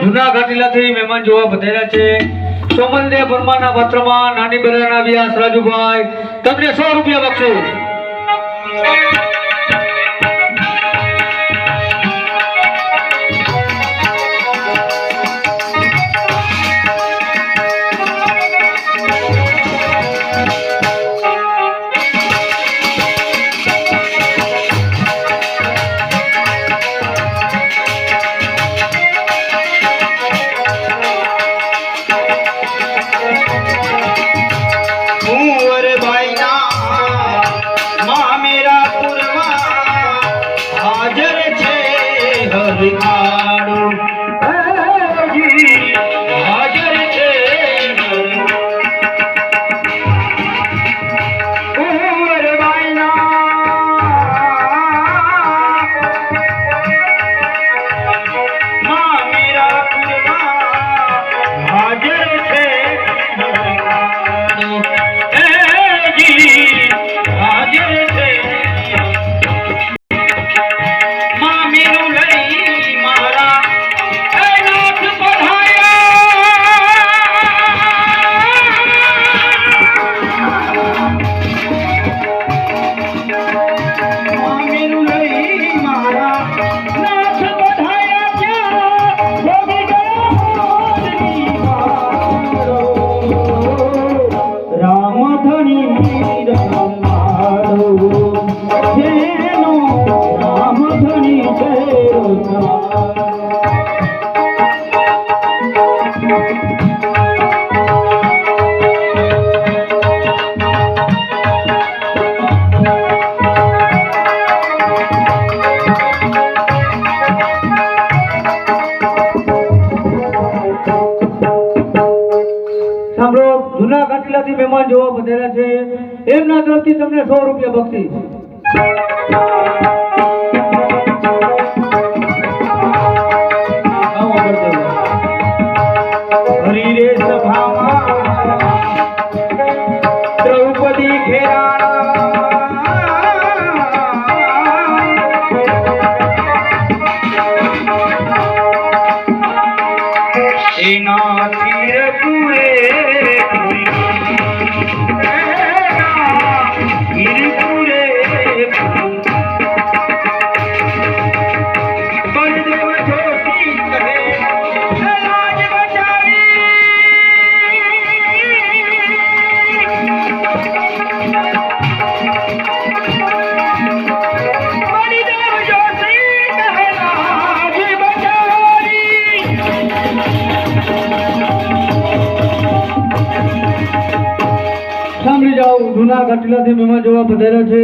જૂના ઘાટીલાથી મહેમાન જોવા બધાયા છે. સોમલદેવ પરમાના પત્રમાં નાની બરાના વ્યાસ રાજુભાઈ, તમને સો રૂપિયા બક્ષું રામધણી રમાડો જેનો રામધણી છે સાંભળો જૂના ઘાટીલાથી મહેમાન જોવા બધાયા છે. એમના તરફથી તમને સો રૂપિયા બક્ષી. ઘેરા આગળ જૂના ઘાટીલાથી મહેમાન જોવા પધાર્યા છે.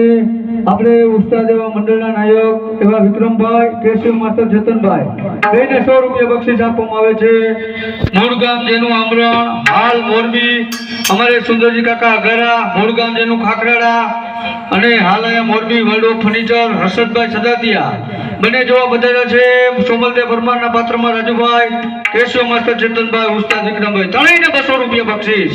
આપણે ઉસ્તાદ એવા મંડળના નાયક એવા વિક્રમભાઈ, કેશવ માસ્ટર ચેતનભાઈ બેને સો રૂપિયા બક્ષીસ આપવામાં આવે છે. મૂળગામ જેનું આમરણ, હાલ મોરબી, અમારે સુંદરજી કાકા અઘરા, મૂળગામ જેનું ખાખરાડા અને હાલ અહીંયા Morbi world of furniture Harshadbhai Sadatiya. બંને જોવા બધાર્યા છે. સોમલદેવ પરમારના પાત્રમાં રાજુભાઈ, કેશવ માસ્ટર ચેતનભાઈ ઉસ્તાદ વિક્રમભાઈ. ત્રણેયને બસો રૂપિયા બક્ષીસ.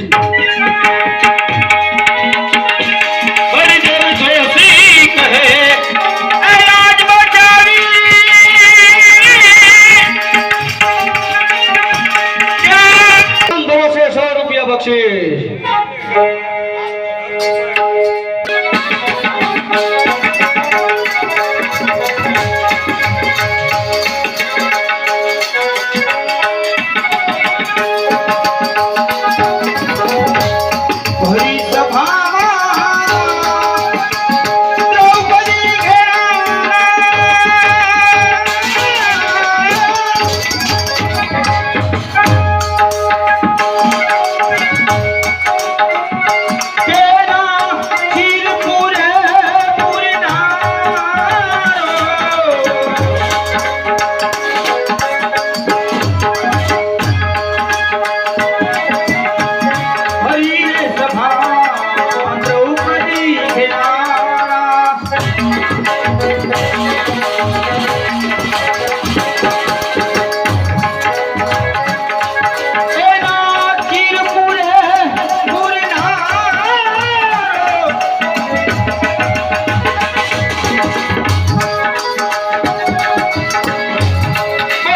રૂપિયા બક્ષીશ